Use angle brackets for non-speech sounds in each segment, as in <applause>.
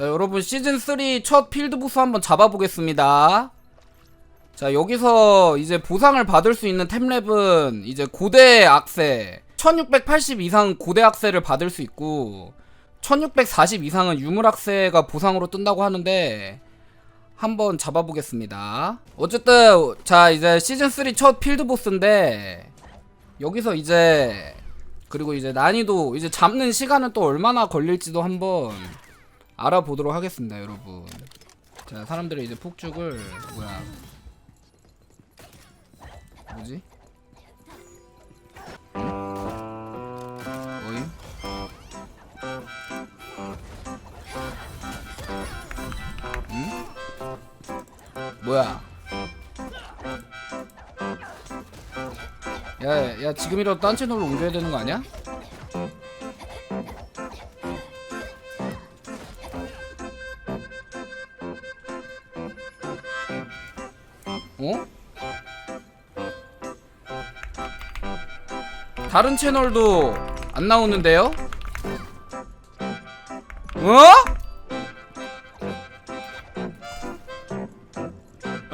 자 여러분 시즌3 첫 필드보스 한번 잡아보겠습니다. 자 여기서 이제 보상을 받을 수 있는 템랩은 이제 고대 악세 1680 이상 고대 악세를 받을 수 있고 1640 이상은 유물 악세가 보상으로 뜬다고 하는데 한번 잡아보겠습니다. 어쨌든 자 이제 시즌3 첫 필드보스인데 여기서 이제 그리고 이제 난이도 이제 잡는 시간은 또 얼마나 걸릴지도 한번 알아보도록 하겠습니다, 여러분. 자, 사람들이 이제 폭죽을 뭐야? 뭐지? 응? 어임? 응? 뭐야? 야, 야, 지금이라도 딴 채널로 옮겨야 되는 거 아니야? 다른 채널도 안 나오는데요? 어?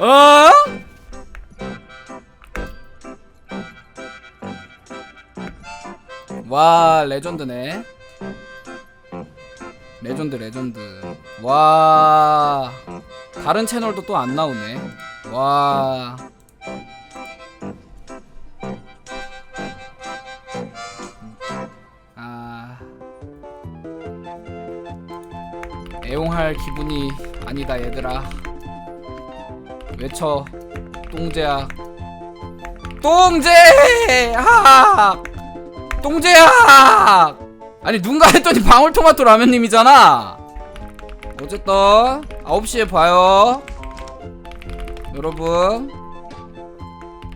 어? 와 레전드네 레전드 레전드 와 다른 채널도 또 안 나오네 와 애용할 기분이 아니다 얘들아. 외쳐 똥제야. 똥제학 똥제학 아니 누군가 했더니 방울토마토 라면님이잖아. 어쨌든 9시에 봐요. 여러분.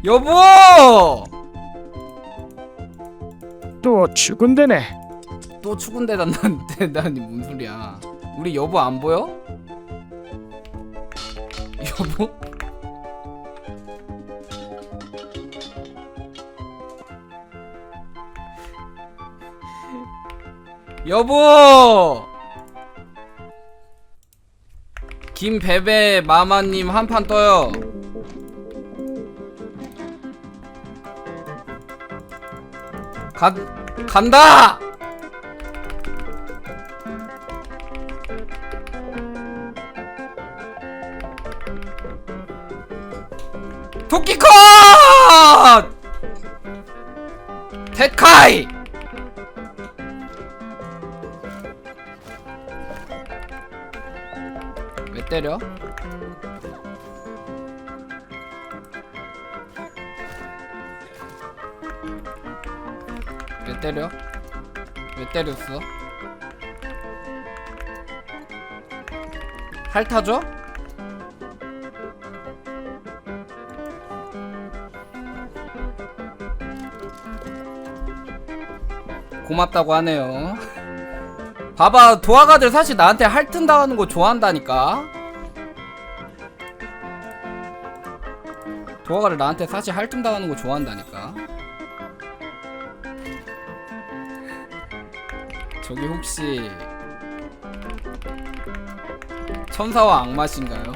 여보! 또 출근되네. 또 추군대단다는데 나니 뭔 소리야 우리 여보 안 보여? 여보? 여보! 김베베 마마님 한 판 떠요. 간 간다! 토끼컷! 테카이! 왜 때려? 왜 때려? 왜 때렸어? 핥아줘? 고맙다고 하네요. 봐봐, 도화가들 사실 나한테 핥은 당하는 거 좋아한다니까. 도화가들 나한테 사실 핥음 당하는 거 좋아한다니까. 저기 혹시 천사와 악마신가요?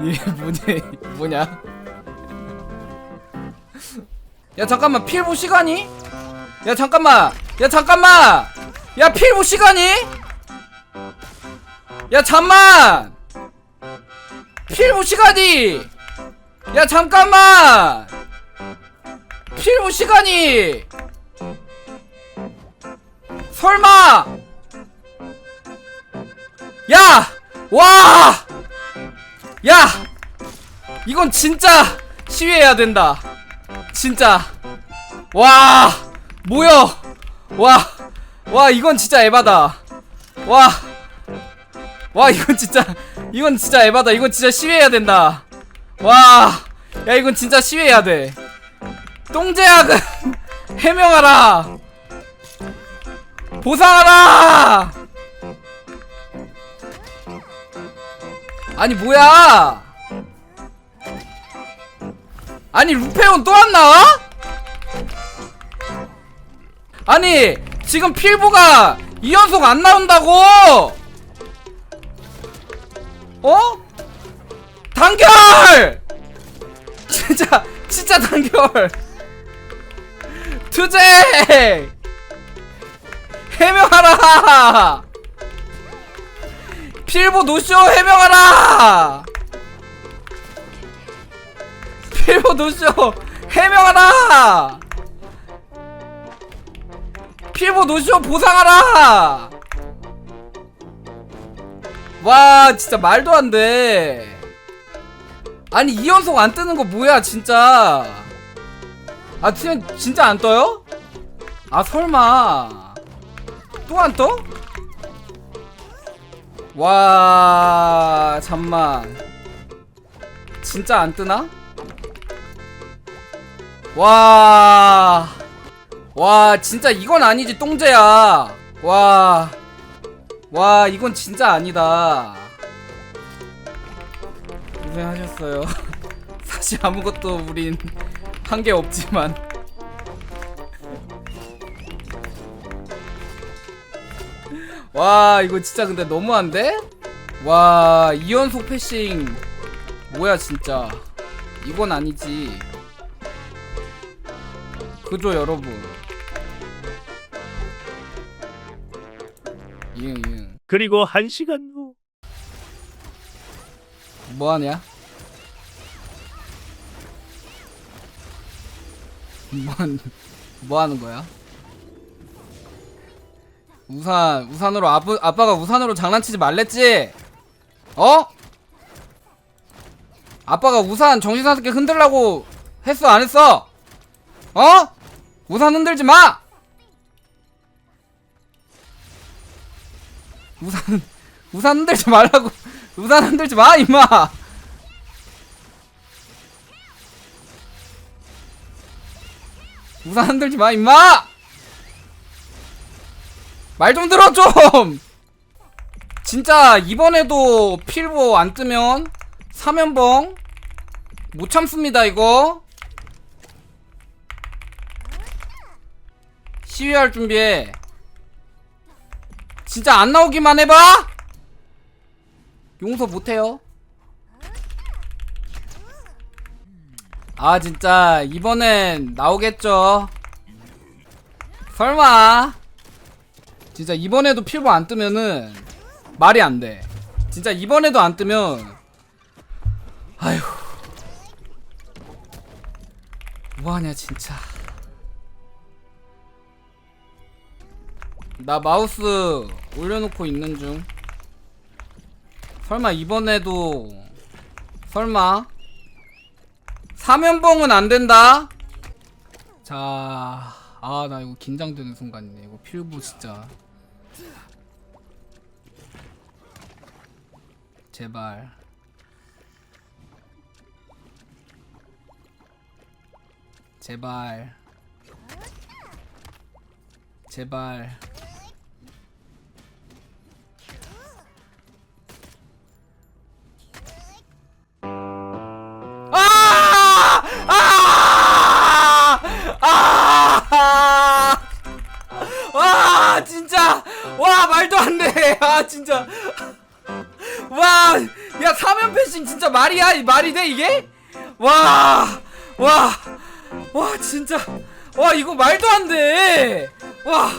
이게 뭐냐? 뭐냐? 야 잠깐만 필보 시간이? 야 잠깐만! 야 잠깐만! 야 필보 시간이? 야 잠만! 필보 시간이! 야 잠깐만! 필보 시간이! 설마! 야! 와! 야! 이건 진짜 시위해야 된다. 진짜. 와! 뭐야? 와! 와, 이건 진짜 에바다. 와! 와, 이건 진짜 이건 진짜 에바다. 이건 진짜 시위해야 된다. 와! 야, 이건 진짜 시위해야 돼. 똥제약은 <laughs> 해명하라. 보상하라. 아니 뭐야? 아니 루페온 또 안 나와? 아니 지금 필보가 2연속 안 나온다고 어? 단결 <laughs> 진짜 진짜 단결 투제 <laughs> 해명하라 필보 노쇼 해명하라! 필보 노쇼 해명하라! 필보 노쇼 보상하라! 와 진짜 말도 안 돼. 아니 2연속 안 뜨는 거 뭐야 진짜? 아 진- 진짜 안 떠요? 아 설마. 또 안 떠? 와 잠만 진짜 안 뜨나? 와, 와, 진짜 이건 아니지, 똥재야. 와, 와, 이건 진짜 아니다. 고생하셨어요. <laughs> 사실 아무것도 우린 한 게 없지만. 와, 이거 진짜 근데 너무한데? 와, 2연속 패싱. 뭐야, 진짜. 이건 아니지. 그죠 여러분 이응 이응 그리고 한 시간 후 뭐하냐 뭐한 <laughs> 뭐하는 거야 우산 우산으로 아빠 아빠가 우산으로 장난치지 말랬지? 어? 아빠가 우산 정신사납게 흔들라고 했어 안 했어? 어? 우산 흔들지 마! 우산 <laughs> 우산 흔들지 말라고. <laughs> 우산 흔들지 마 임마! 우산 흔들지 마 임마 말 좀 들어 좀! 진짜 이번에도 필보 안 뜨면 사면봉 못 참습니다 이거. 시위할 준비해. 진짜 안 나오기만 해봐! 용서 못해요. 아 진짜 이번엔 나오겠죠. 설마 진짜 이번에도 필보 안 뜨면은 말이 안 돼 진짜 이번에도 안 뜨면 아휴 뭐하냐 진짜 나 마우스 올려놓고 있는 중 설마 이번에도 설마 사면봉은 안 된다. 자, 아 나 이거 긴장되는 순간이네. 이거 필부 진짜. 제발. 제발. 제발. 사면 패싱 진짜 말이야? 이 말이 돼, 이게? 와, 와, 와, 진짜. 와, 이거 말도 안 돼. 와.